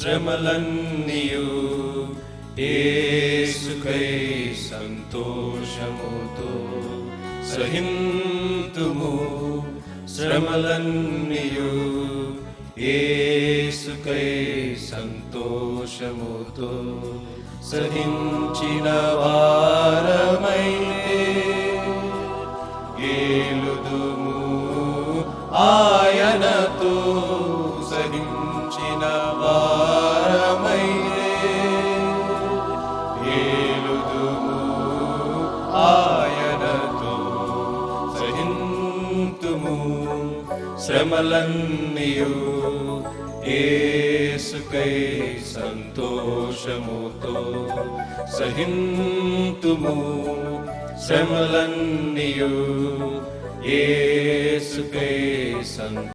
శ్రమలన్నీయు. ఏసుకై సంతోషముతో సహింతుము శ్రమలన్నీయు. ఏసుకై సంతోషముతో సహించిన వారమైతే ఏలుదుము ఆయనతో సహించిన వారు సహింతుము శ్రమలన్నీయు ఏసుకై సంతోషముతో సహింతుము. శ్రమలన్నీయు ఏసుకై సంతోష